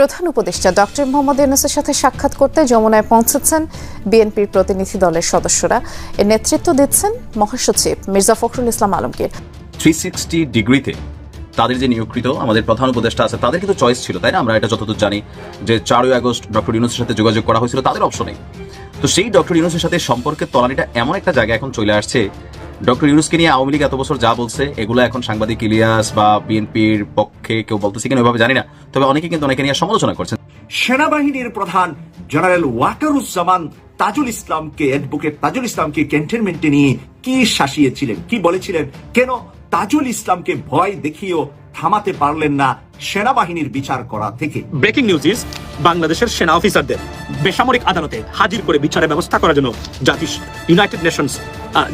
প্রধান উপদেষ্টা ডক্টর মোহাম্মদ ইউনুসের সাথে সাক্ষাৎ করতে যমুনায় পৌঁছেছেন বিএনপির প্রতিনিধি দলের সদস্যরা। এর নেতৃত্ব দিচ্ছেন মহাসচিব মির্জা ফখরুল ইসলাম আলমগীর। থ্রি সিক্সটি ডিগ্রিতে তাদের যে নিয়োগকৃত আমাদের প্রধান উপদেষ্টা আছে, তাদের কিন্তু চয়েস ছিল, তাই না? আমরা এটা যতদূর জানি যে চারই আগস্ট ডক্টর ইউনুসের সাথে যোগাযোগ করা হয়েছিল, তাদের অপশনে তো সেই ডক্টর ইউনুসের সাথে সম্পর্কের তলানিটা এমন একটা জায়গা এখন চলে আসছে। ডক্টর ইউনুসকে নিয়ে আওয়ামী লীগ এত বছর যা বলছে এগুলো এখন সাংবাদিক ইলিয়াস বা বিএনপির পক্ষে কেউ বলতেছে কিনা ওইভাবে জানি না। তবে অনেকে কিন্তু অনেকে নিয়ে সমালোচনা করছেন। সেনাবাহিনীর প্রধান জেনারেল ওয়াকারুজ্জামান তাজুল ইসলামকে অ্যাডভোকেট তাজুল ইসলামকে ক্যান্টনমেন্টে নিয়ে কি শাসিয়েছিলেন কি বলেছিলেন? কেন তাজুল ইসলামকে ভয় দেখিয়েও থামাতে পারলেন না সেনাবাহিনীর বিচার করা থেকে? ব্রেকিং নিউজ ইজ বাংলাদেশের সেনা অফিসারদের বেসামরিক আদালতে হাজির করে বিচারের ব্যবস্থা করার জন্য জাতিস ইউনাইটেড নেশনস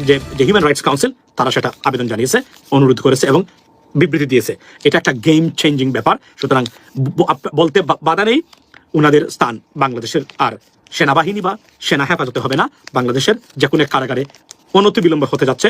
যে হিউম্যান রাইটস কাউন্সিল তারা সেটা আবেদন জানিয়েছে, অনুরোধ করেছে এবং বিবৃতি দিয়েছে। এটা একটা গেম চেঞ্জিং ব্যাপার। সুতরাং বলতে বাধা নেই। উনাদের স্থান বাংলাদেশের আর সেনাবাহিনী বা সেনা হেফাজতে হবে না। বাংলাদেশের যে কোনো কারাগারে অনতি বিলম্ব হতে যাচ্ছে।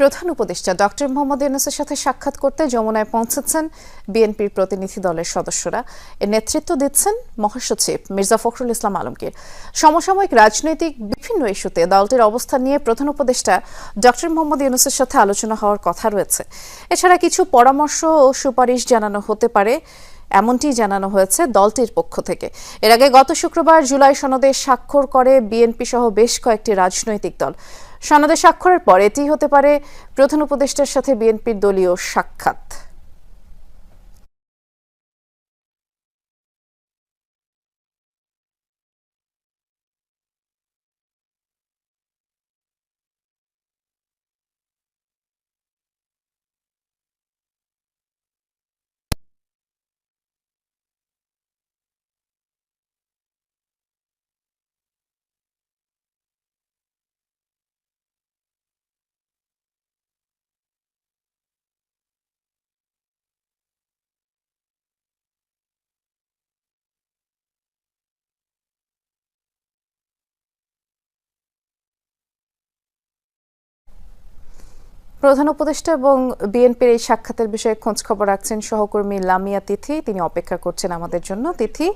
প্রধান উপদেষ্টা ডক্টর মোহাম্মদ ইউনুসের সাথে সাক্ষাৎ করতে যমুনায় পৌঁছেছেন বিএনপির প্রতিনিধি দলের সদস্যরা। এর নেতৃত্ব দিচ্ছেন মহাসচিব মির্জা ফখরুল ইসলাম আলমগীর। সমসাময়িক রাজনৈতিক বিভিন্ন ইস্যুতে দলটির অবস্থান নিয়ে প্রধান উপদেষ্টা ডক্টর মোহাম্মদ ইউনুসের সাথে আলোচনা হওয়ার কথা রয়েছে। এছাড়া কিছু পরামর্শ ও সুপারিশ জানানো হতে পারে, এমনটি জানানো হয়েছে দলটির পক্ষ থেকে। এর আগে গত শুক্রবার জুলাই সনদে স্বাক্ষর করে বিএনপি সহ বেশ কয়েকটি রাজনৈতিক দল। সনদে স্বাক্ষরের পর এটি হতে পারে প্রধান উপদেষ্টার সাথে বিএনপির দলীয় সাক্ষাৎ। প্রধান উপদেষ্টা এবং বিএনপির এই সাক্ষাতের বিষয়ে খোঁজ খবর রাখছেন সহকর্মী লামিয়া তিথি। তিনি অপেক্ষা করছেন আমাদের জন্য। তিথি,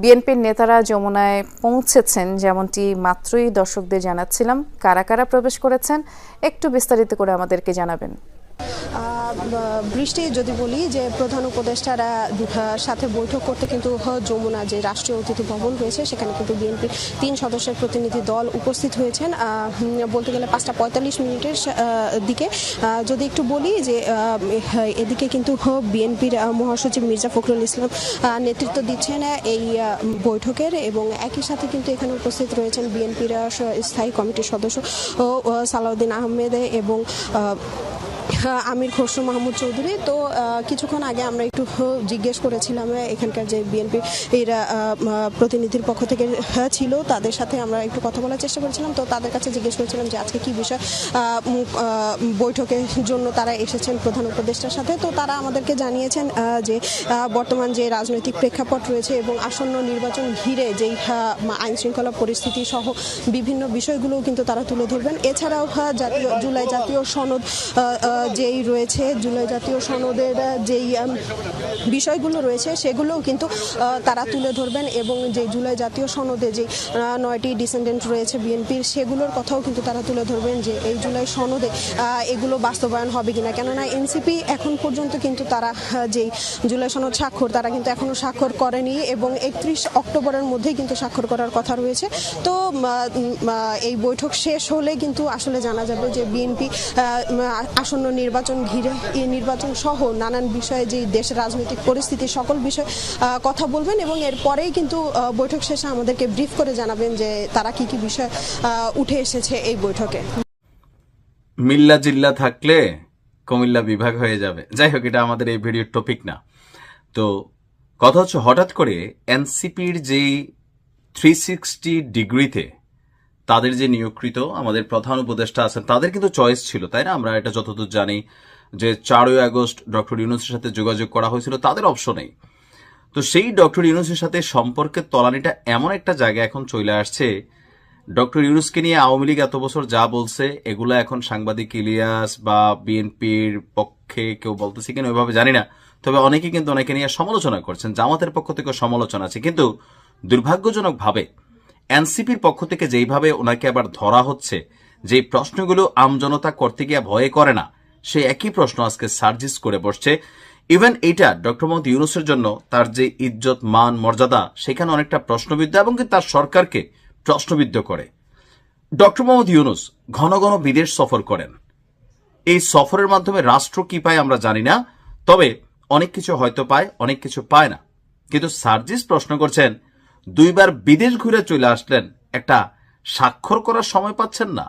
বিএনপির নেতারা যমুনায় পৌঁছেছেন, যেমনটি মাত্রই দর্শকদের জানাচ্ছিলাম। কারা কারা প্রবেশ করেছেন, একটু বিস্তারিত করে আমাদেরকে জানাবেন। বৃষ্টি যদি বলি যে প্রধান উপদেষ্টারা সাথে বৈঠক করতে কিন্তু যমুনা যে রাষ্ট্রীয় অতিথি ভবন রয়েছে সেখানে কিন্তু বিএনপির তিন সদস্যের প্রতিনিধি দল উপস্থিত হয়েছেন। বলতে গেলে পাঁচটা পঁয়তাল্লিশ মিনিটের দিকে। যদি একটু বলি যে এদিকে কিন্তু বিএনপির মহাসচিব মির্জা ফখরুল ইসলাম নেতৃত্ব দিচ্ছেন এই বৈঠকের এবং একই সাথে কিন্তু এখানে উপস্থিত রয়েছেন বিএনপির স্থায়ী কমিটির সদস্য সালাউদ্দিন আহমেদ এবং আমির খসরু মাহমুদ চৌধুরী। তো কিছুক্ষণ আগে আমরা একটু জিজ্ঞেস করেছিলাম এখানকার যে বিএনপি এর প্রতিনিধির পক্ষ থেকে ছিল, তাদের সাথে আমরা একটু কথা বলার চেষ্টা করেছিলাম। তো, তাদের কাছে জিজ্ঞেস করেছিলাম যে, আজকে কি বিষয় বৈঠকের জন্য তারা এসেছেন প্রধান উপদেষ্টার সাথে। তো, তারা আমাদেরকে জানিয়েছেন যে বর্তমান যে রাজনৈতিক প্রেক্ষাপট রয়েছে এবং আসন্ন নির্বাচন ঘিরে যেই আইন শৃঙ্খলা পরিস্থিতি সহ বিভিন্ন বিষয়গুলোও কিন্তু তারা তুলে ধরবেন। এছাড়াও জাতীয়, জুলাই জাতীয় সনদ যেই রয়েছে জুলাই জাতীয় সনদের যেই বিষয়গুলো রয়েছে সেগুলোও কিন্তু তারা তুলে ধরবেন এবং যে জুলাই জাতীয় সনদে যে নয়টি ডিসেন্ডেন্ট রয়েছে বিএনপির সেগুলোর কথাও কিন্তু তারা তুলে ধরবেন যে এই জুলাই সনদে এগুলো বাস্তবায়ন হবে কিনা। কেননা এনসিপি এখন পর্যন্ত কিন্তু তারা যেই জুলাই সনদ স্বাক্ষর, তারা কিন্তু এখনও স্বাক্ষর করেনি এবং একত্রিশ অক্টোবরের মধ্যেই কিন্তু স্বাক্ষর করার কথা রয়েছে। তো এই বৈঠক শেষ হলে কিন্তু আসলে জানা যাবে যে বিএনপি আসন্ন নির্বাচন ঘিরে এই নির্বাচন সহ নানান বিষয়ে যে দেশের রাজনৈতিক পরিস্থিতি সকল বিষয়ে কথা বলবেন এবং এরপরেই কিন্তু বৈঠক শেষে আমাদেরকে ব্রিফ করে জানাবেন যে তারা কি কি বিষয় উঠে এসেছে এই বৈঠকে। মিল্লা জিল্লা থাকলে কুমিল্লা বিভাগ হয়ে যাবে। যাই হোক, এটা আমাদের এই ভিডিওর টপিক না। তো কথা হচ্ছে হঠাৎ করে এনসিপির যেই থ্রি সিক্সটি ডিগ্রিতে তাদের যে নিয়োগকৃত আমাদের প্রধান উপদেষ্টা আছেন, তাদের কিন্তু চয়েস ছিল, তাই না? আমরা এটা যতদূর জানি যে চারই আগস্ট ডক্টর ইউনুসের সাথে যোগাযোগ করা হয়েছিল, তাদের অপশনেই তো সেই ডক্টর ইউনুসের সাথে সম্পর্কের তলানিটা এমন একটা জায়গায় এখন চলে আসছে, ডক্টর ইউনুসকে নিয়ে আওয়ামী লীগ এত বছর যা বলছে, এগুলো এখন সাংবাদিক ইলিয়াস বা বিএনপির পক্ষে কেউ বলতেছে কিনা ওইভাবে জানি না, তবে অনেকে কিন্তু অনেকে নিয়ে সমালোচনা করছেন, জামাতের পক্ষ থেকে সমালোচনা আছে। কিন্তু দুর্ভাগ্যজনক ভাবে এনসিপির পক্ষ থেকে যেইভাবে ওনাকে আবার ধরা হচ্ছে যে প্রশ্নগুলো আমজনতা করতে গিয়ে ভয়ে করে না, সে একই প্রশ্ন আজকে সার্জিস করে বসছে। ইভেন এইটা ডক্টর মোহাম্মদ ইউনুসের জন্য তার যে ইজ্জত, মান, মর্যাদা, সেখানে অনেকটা প্রশ্নবিদ্ধ এবং তার সরকারকে প্রশ্নবিদ্ধ করে। ডক্টর মোহাম্মদ ইউনুস ঘন ঘন বিদেশ সফর করেন। এই সফরের মাধ্যমে রাষ্ট্র কি পায় আমরা জানি না, তবে অনেক কিছু হয়তো পায়, অনেক কিছু পায় না। কিন্তু সার্জিস প্রশ্ন করছেন দুইবার বিদেশ ঘুরে চলে আসলেন। একটা স্বাক্ষর করার সময় পাচ্ছেন না,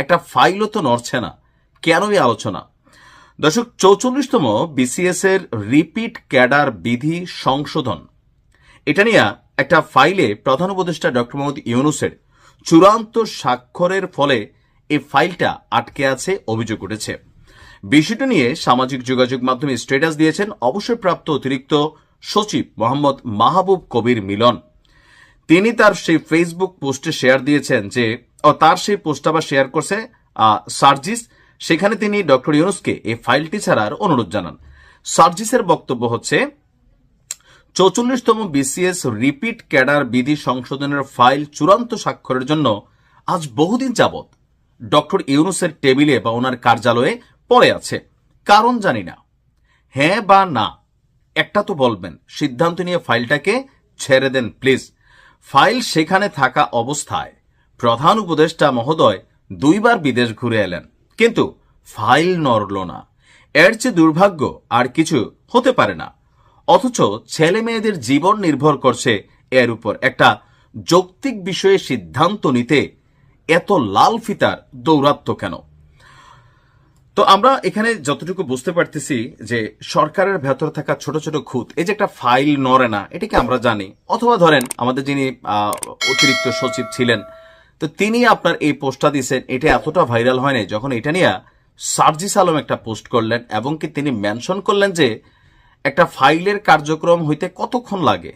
একটা ফাইলও তো নড়ছে না। কেনই আলোচনা? দর্শক, চৌচল্লিশতম বিসিএস এর রিপিট ক্যাডার বিধি সংশোধন। এটা নিয়ে একটা ফাইলে প্রধান উপদেষ্টা ডক্টর মোহাম্মদ ইউনুসের চূড়ান্ত স্বাক্ষরের ফলে এই ফাইলটা আটকে আছে, অভিযোগ উঠেছে। বিষয়টা নিয়ে সামাজিক যোগাযোগ মাধ্যমে স্ট্যাটাস দিয়েছেন অবসরপ্রাপ্ত অতিরিক্ত সচিব মোহাম্মদ মাহবুব কবির মিলন। তিনি তার সেই ফেসবুক পোস্টে শেয়ার দিয়েছেন যে, ও তার সেই পোস্ট আবার শেয়ার করছে সার্জিস। সেখানে তিনি ডক্টর ইউনুসকে এই ফাইলটি ছাড়ার অনুরোধ জানান। সার্জিসের বক্তব্য হচ্ছে, চৌচল্লিশতম বিসিএস রিপিট ক্যাডার বিধি সংশোধনের ফাইল চূড়ান্ত স্বাক্ষরের জন্য আজ বহুদিন যাবৎ ডক্টর ইউনুসের টেবিলে বা ওনার কার্যালয়ে পড়ে আছে। কারণ জানি না। হ্যাঁ বা না, একটা তো বলবেন, সিদ্ধান্ত নিয়ে ফাইলটাকে ছেড়ে দেন, প্লিজ। ফাইল সেখানে থাকা অবস্থায় প্রধান উপদেষ্টা মহোদয় দুইবার বিদেশ ঘুরে এলেন। কিন্তু ফাইল নড়ল না। এর চেয়ে দুর্ভাগ্য আর কিছু হতে পারে না। অথচ ছেলে মেয়েদের জীবন নির্ভর করছে এর উপর। একটা যৌক্তিক বিষয়ে সিদ্ধান্ত নিতে এত লাল ফিতার দৌরাত্ম কেন? তো আমরা এখানে যতটুকু বুঝতে পারতেছি যে সরকারের ভেতর থাকা ছোট ছোট খুঁত, এই যে একটা ফাইল নড়ে না, এটাকে আমরা জানি। অথবা ধরেন আমাদের যিনি অতিরিক্ত সচিব ছিলেন, তো তিনি আপনার এই পোস্টটা দিয়েছেন, এটা এতটা ভাইরাল হয়নি, যখন এটা নিয়ে সার্জিস আলম একটা পোস্ট করলেন এবং কি তিনি মেনশন করলেন যে একটা ফাইলের কার্যক্রম হইতে কতক্ষণ লাগে?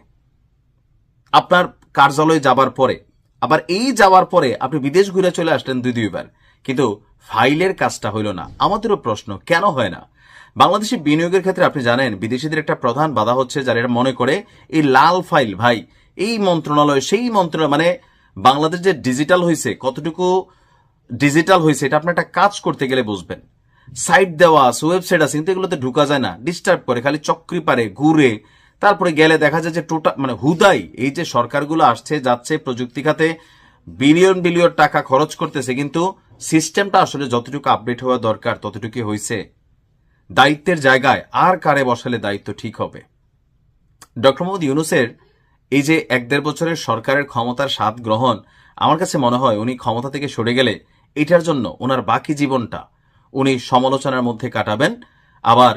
আপনার কার্যালয়ে যাবার পরে। আবার এই যাওয়ার পরে আপনি বিদেশ ঘুরে চলে আসলেন দুই দুইবার কিন্তু ফাইলের কাজটা হইল না। আমাদেরও প্রশ্ন, কেন হয় না? বাংলাদেশে বিনিয়োগের ক্ষেত্রে আপনি জানেন, বিদেশিদের একটা প্রধান বাধা হচ্ছে যারা এরা মনে করে, এই লাল ফাইল, ভাই, এই মন্ত্রণালয়, সেই মন্ত্রণালয় মানে বাংলাদেশ যে ডিজিটাল হয়েছে কতটুকু ডিজিটাল হয়েছে এটা আপনি একটা কাজ করতে গেলে বুঝবেন। সাইট দেওয়া আছে, ওয়েবসাইট আছে, কিন্তু এগুলোতে ঢুকা যায় না, ডিস্টার্ব করে, খালি চক্রি পারে, ঘুরে। তারপরে গেলে দেখা যায় যে টোটাল মানে হুদাই, এই যে সরকারগুলো আসছে, যাচ্ছে, প্রযুক্তি খাতে বিলিয়ন বিলিয়ন টাকা খরচ করতেছে, কিন্তু সিস্টেমটা আসলে যতটুকু আপডেট হওয়া দরকার ততটুকু হয়েছে। দায়িত্বের জায়গায় আর কারে বসালে দায়িত্ব ঠিক হবে। ডক্টর মোহাম্মদ ইউনুসের এই যে এক দেড় বছরের সরকারের ক্ষমতার স্বাদ গ্রহণ, আমার কাছে মনে হয় উনি ক্ষমতা থেকে সরে গেলে এটার জন্য ওনার বাকি জীবনটা উনি সমালোচনার মধ্যে কাটাবেন, আবার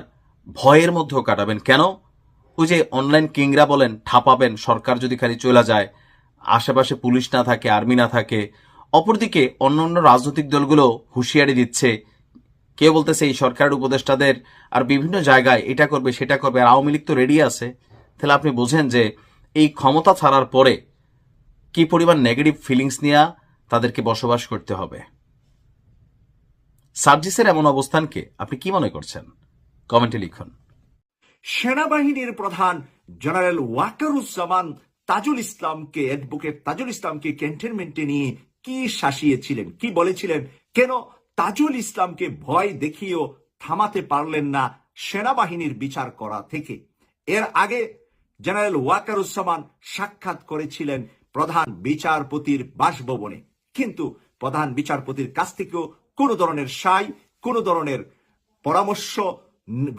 ভয়ের মধ্যেও কাটাবেন। কেন? ওই যে অনলাইন কিংরা বলেন, ঠাপাবেন, সরকার যদি খালি চলে যায়, আশেপাশে পুলিশ না থাকে আর্মি না থাকে অপরদিকে অন্য অন্য রাজনৈতিক দলগুলো হুঁশিয়ারি দিচ্ছে। কেউ বলতেছে এই সরকারের উপদেষ্টাদের আর বিভিন্ন জায়গায় এটা করবে, সেটা করবে, আর আওয়ামী লীগ তো রেডি আছে। তাহলে আপনি বোঝেন যে এই ক্ষমতা ছাড়ার পরে কি পরিমাণ নেগেটিভ ফিলিংস নিয়ে তাদেরকে বসবাস করতে হবে? সার্জিসের এমন অবস্থানকে আপনি কি মনে করছেন? কমেন্টে লিখুন। সেনাবাহিনীর প্রধান জেনারেল ওয়াকারুজ্জামান তাজুল ইসলামকে অ্যাডভোকেট তাজুল ইসলামকে ক্যান্টনমেন্টে নিয়ে কি শাসিয়েছিলেন? কি বলেছিলেন? কেন তাজুল ইসলামকে ভয় দেখিয়েও থামাতে পারলেন না সেনাবাহিনীর বিচার করা থেকে? এর আগে জেনারেল ওয়াকারুজ্জামান সাক্ষাৎ করেছিলেন প্রধান বিচারপতির বাসভবনে। কিন্তু প্রধান বিচারপতির কাছ থেকেও কোনো ধরনের সাই, কোনো ধরনের পরামর্শ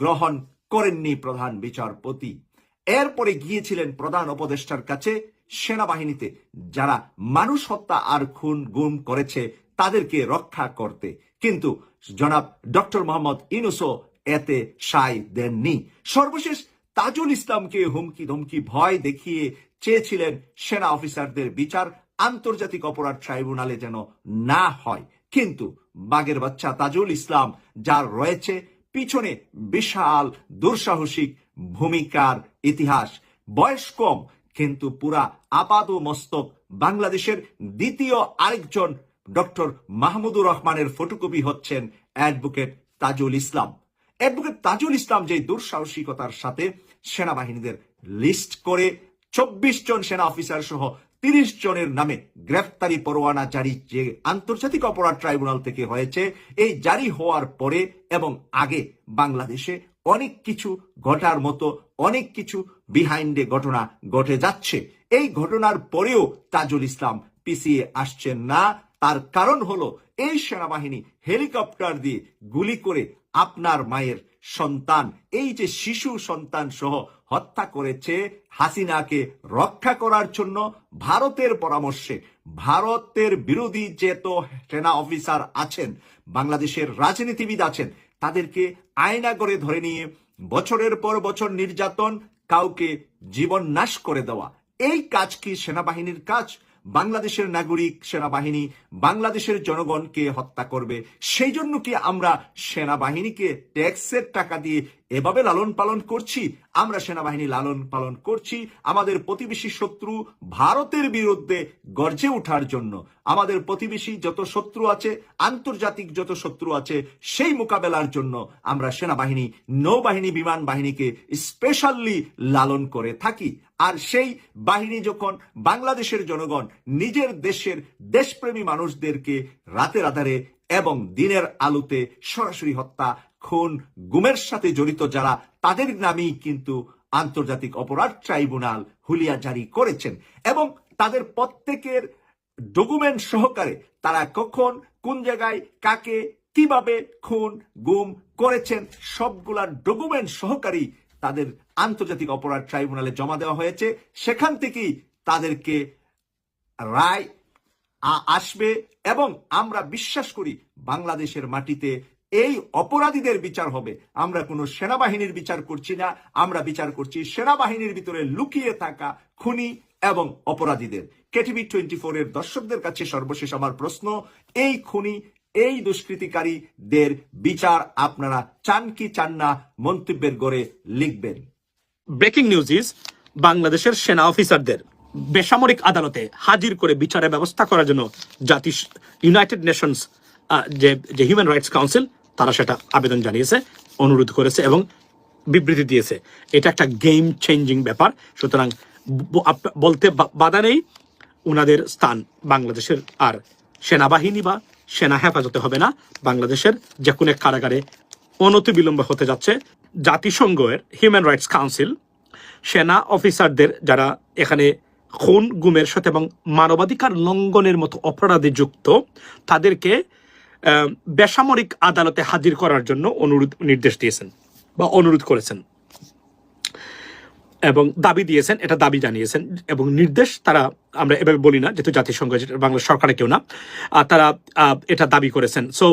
গ্রহণ করেননি প্রধান বিচারপতি। এরপরে গিয়েছিলেন প্রধান উপদেষ্টার কাছে সেনাবাহিনীতে যারা মানুষ হত্যা আর খুন গুম করেছে, তাদেরকে রক্ষা করতে। কিন্তু জনাব ডক্টর মোহাম্মদ ইনুসো এতে সাই দেননি। সর্বশেষ তাজুল ইসলামকে হুমকি ধমকি ভয় দেখিয়ে চেয়েছিলেন সেনা অফিসারদের বিচার, আন্তর্জাতিক অপরাধ ট্রাইব্যুনালে যেন না হয়। কিন্তু বাগের বাচ্চা তাজুল ইসলাম, যার রয়েছে পিছনে বিশাল দুঃসাহসিক ভূমিকার ইতিহাস। বয়স কম কিন্তু পুরা আপাদ মস্তক বাংলাদেশের দ্বিতীয় আরেকজন ডক্টর মাহমুদুর রহমানের ফটোকপি হচ্ছেন অ্যাডভোকেট তাজুল ইসলাম। অ্যাডভোকেট তাজুল ইসলাম যে দুঃসাহসিকতার সাথে সেনাবাহিনীদের লিস্ট করে চব্বিশ জন সেনা অফিসার সহ তিরিশ জনের নামে গ্রেফতারি পরোয়ানা জারি যে আন্তর্জাতিক অপরাধ ট্রাইব্যুনাল থেকে হয়েছে, এই জারি হওয়ার পরে এবং আগে বাংলাদেশে অনেক কিছু ঘটার মতো, অনেক কিছু বিহাইন্ডে ঘটনা ঘটে যাচ্ছে। এই ঘটনার পরেও তাজুল ইসলাম পিছিয়ে আসছেন না। তার কারণ হলো, এই সেনাবাহিনী হেলিকপ্টার দিয়ে গুলি করে আপনার মায়ের সন্তান, এই যে শিশু সন্তান সহ হত্যা করেছে হাসিনাকে রক্ষা করার জন্য ভারতের পরামর্শে, ভারতের বিরোধী যে তো সেনা অফিসার আছেন, বাংলাদেশের রাজনীতিবিদ আছেন তাদেরকে আয়না করে ধরে নিয়ে বছরের পর বছর নির্যাতন, কাউকে জীবন নাশ করে দেওয়া। এই কাজ কি সেনাবাহিনীর কাজ? বাংলাদেশের নাগরিক সেনাবাহিনী বাংলাদেশের জনগণকে হত্যা করবে। সেই জন্য কি আমরা সেনাবাহিনীকে ট্যাক্সের টাকা দিয়ে এভাবে লালন পালন করছি, আমরা সেনাবাহিনী লালন পালন করছি, আমাদের প্রতিবেশী শত্রু ভারতের বিরুদ্ধে গর্জে ওঠার জন্য। আমাদের প্রতিবেশী যত শত্রু আছে, আন্তর্জাতিক যত শত্রু আছে, সেই মোকাবেলার জন্য আমরা সেনাবাহিনী, নৌবাহিনী, বিমান বাহিনীকে স্পেশালি লালন করে থাকি। আর সেই বাহিনী যখন বাংলাদেশের জনগণ, নিজের দেশের দেশপ্রেমী মানুষদেরকে রাতের আধারে এবং দিনের আলোতে সরাসরি হত্যা খুন গুমের সাথে জড়িত যারা, তাদের নামেই কিন্তু আন্তর্জাতিক অপরাধ ট্রাইব্যুনাল হুলিয়া জারি করেছেন। এবং তাদের প্রত্যেকের ডকুমেন্ট সহকারে তারা কখন, কোন জায়গায়, কাকে, কীভাবে খুন, গুম করেছেন, সবগুলা ডকুমেন্ট সহকারী তাদের আন্তর্জাতিক অপরাধ ট্রাইব্যুনালে জমা দেওয়া হয়েছে। সেখান থেকেই তাদেরকে রায় আসবে এবং আমরা বিশ্বাস করি বাংলাদেশের মাটিতে এই অপরাধীদের বিচার হবে। আমরা কোনো সেনাবাহিনীর বিচার করছি না। আমরা বিচার করছি সেনাবাহিনীর ভিতরে লুকিয়ে থাকা খুনি এবং অপরাধীদের। কেটিভি টোয়েন্টি এর দর্শকদের কাছে সর্বশেষ আমার প্রশ্ন, এই খুনি, এই দুষ্কৃতিকারীদের বিচার আপনারা চান কি চান না মন্তব্যের গড়ে লিখবেন। ব্রেকিং নিউজ ইজ বাংলাদেশের সেনা অফিসারদের বেসামরিক আদালতে হাজির করে বিচারের ব্যবস্থা করার জন্য জাতি ইউনাইটেড নেশনস যে হিউম্যান রাইটস কাউন্সিল তারা সেটা আবেদন জানিয়েছে, অনুরোধ করেছে এবং বিবৃতি দিয়েছে। এটা একটা গেম চেঞ্জিং ব্যাপার। সুতরাং বলতে বাধা নেই। ওনাদের স্থান বাংলাদেশের আর সেনাবাহিনী বা সেনা হেফাজতে হবে না। বাংলাদেশের যে কোনো এক কারাগারে অনতি বিলম্ব হতে যাচ্ছে। জাতিসংঘের হিউম্যান রাইটস কাউন্সিল সেনা অফিসারদের যারা এখানে খুন, গুমের সাথে এবং মানবাধিকার লঙ্ঘনের মতো অপরাধে যুক্ত, তাদেরকে বেসামরিক আদালতে হাজির করার জন্য অনুরোধ নির্দেশ দিয়েছেন বা অনুরোধ করেছেন এবং দাবি দিয়েছেন, এটা দাবি জানিয়েছেন এবং নির্দেশ তারা, আমরা এভাবে বলি না, যেহেতু জাতিসংঘ বাংলা সরকারে কেউ না তারা এটা দাবি করেছেন। সো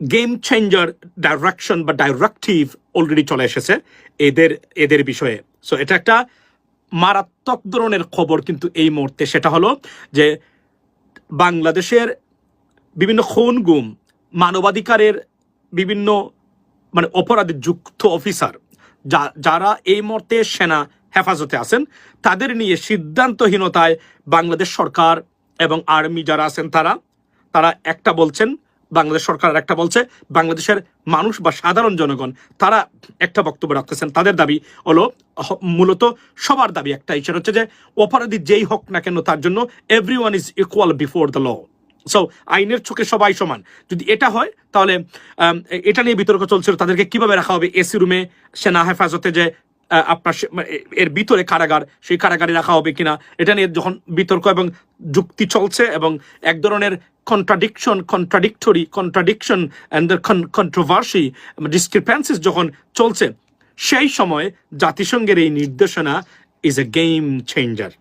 গেম চেঞ্জার ডাইরেকশন বা ডাইরেক্টিভ অলরেডি চলে এসেছে এদের এদের বিষয়ে। সো এটা একটা মারাত্মক ধরনের খবর কিন্তু এই মুহূর্তে। সেটা হলো যে বাংলাদেশের বিভিন্ন খুন, গুম, মানবাধিকারের বিভিন্ন মানে অপরাধে যুক্ত অফিসার যারা এই মুহূর্তে সেনা হেফাজতে আছেন, তাদের নিয়ে সিদ্ধান্তহীনতায় বাংলাদেশ সরকার এবং আর্মি যারা আছেন তারা তারা একটা বলছেন, বাংলাদেশ সরকার একটা বলছে, বাংলাদেশের মানুষ বা সাধারণ জনগণ, তারা একটা বক্তব্য রাখতেছেন। তাদের দাবি হলো মূলত সবার দাবি একটাই, সেটা হচ্ছে যে, অপরাধী যেই হোক না কেন, তার জন্য every one is equal before the law so আইনের চোখে সবাই সমান। যদি এটা হয়, তাহলে এটা নিয়ে বিতর্ক চলছিল। তাদেরকে কীভাবে রাখা হবে এসি রুমে? সেনা হেফাজতে যে আপনার মানে এর ভিতরে কারাগার, সেই কারাগারে রাখা হবে কিনা, এটা নিয়ে যখন বিতর্ক এবং যুক্তি চলছে এবং এক ধরনের contradiction contradictory contradiction and controversy discrepancies যখন চলছে, সেই সময় জাতিসংঘের এই নির্দেশনা is a game changer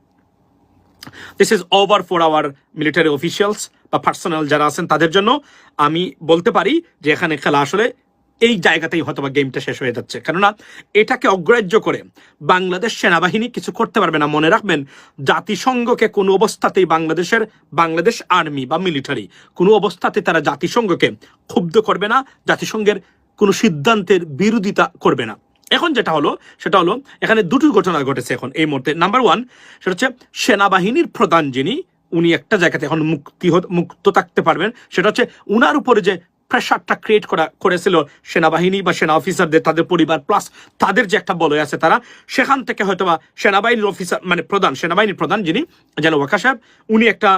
this is over for our military officials বা পার্সোনাল যারা আছেন তাদের জন্য। আমি বলতে পারি যে এখানে খেলা আসলে এই জায়গাতেই হয়তো বা গেমটা শেষ হয়ে যাচ্ছে। কেননা এটাকে অগ্রাহ্য করে বাংলাদেশ সেনাবাহিনী কিছু করতে পারবে না। মনে রাখবেন, জাতিসংঘকে কোনো অবস্থাতেই বাংলাদেশের, বাংলাদেশ আর্মি বা মিলিটারি কোনো অবস্থাতে তারা জাতিসংঘকে ক্ষুব্ধ করবে না। জাতিসংঘের কোনো সিদ্ধান্তের বিরোধিতা করবে না। এখন যেটা হলো, সেটা হলো, এখানে দুটো ঘটনা ঘটেছে এখন এই মুহূর্তে। নাম্বার ওয়ান সেটা হচ্ছে সেনাবাহিনীর প্রধান যিনি, উনি একটা জায়গাতে এখন মুক্তি মুক্ত থাকতে পারবেন। সেটা হচ্ছে উনার উপরে যে প্রেশারটা ক্রিয়েট করা, করেছিল সেনাবাহিনী বা সেনা অফিসারদের তাদের পরিবার প্লাস তাদের যে একটা বলয় আছে তারা, সেখান থেকে হয়তোবা সেনাবাহিনীর অফিসার মানে প্রধান, সেনাবাহিনীর প্রধান যিনি, যেন ওয়াকা সাহেব, উনি একটা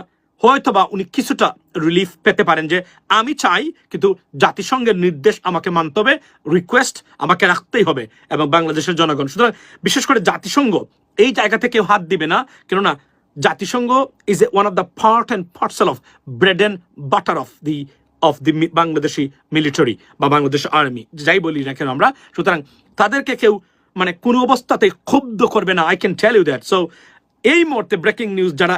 হয়তোবা উনি কিছুটা রিলিফ পেতে পারেন যে আমি চাই, কিন্তু জাতিসংঘের নির্দেশ আমাকে মানতে হবে রিকোয়েস্ট আমাকে রাখতেই হবে এবং বাংলাদেশের জনগণ। সুতরাং বিশেষ করে জাতিসংঘ, এই জায়গা থেকে কেউ হাত দিবে না, কেননা জাতিসংঘ is a one of the part and parcel of bread and butter of the of the Bangladeshi military বা বাংলাদেশ আর্মি যাই বলি না কেন আমরা। সুতরাং তাদেরকে কেউ মানে কোনো অবস্থাতে ক্ষুব্ধ করবে না I can tell you that so এই মুহূর্তে ব্রেকিং নিউজ যারা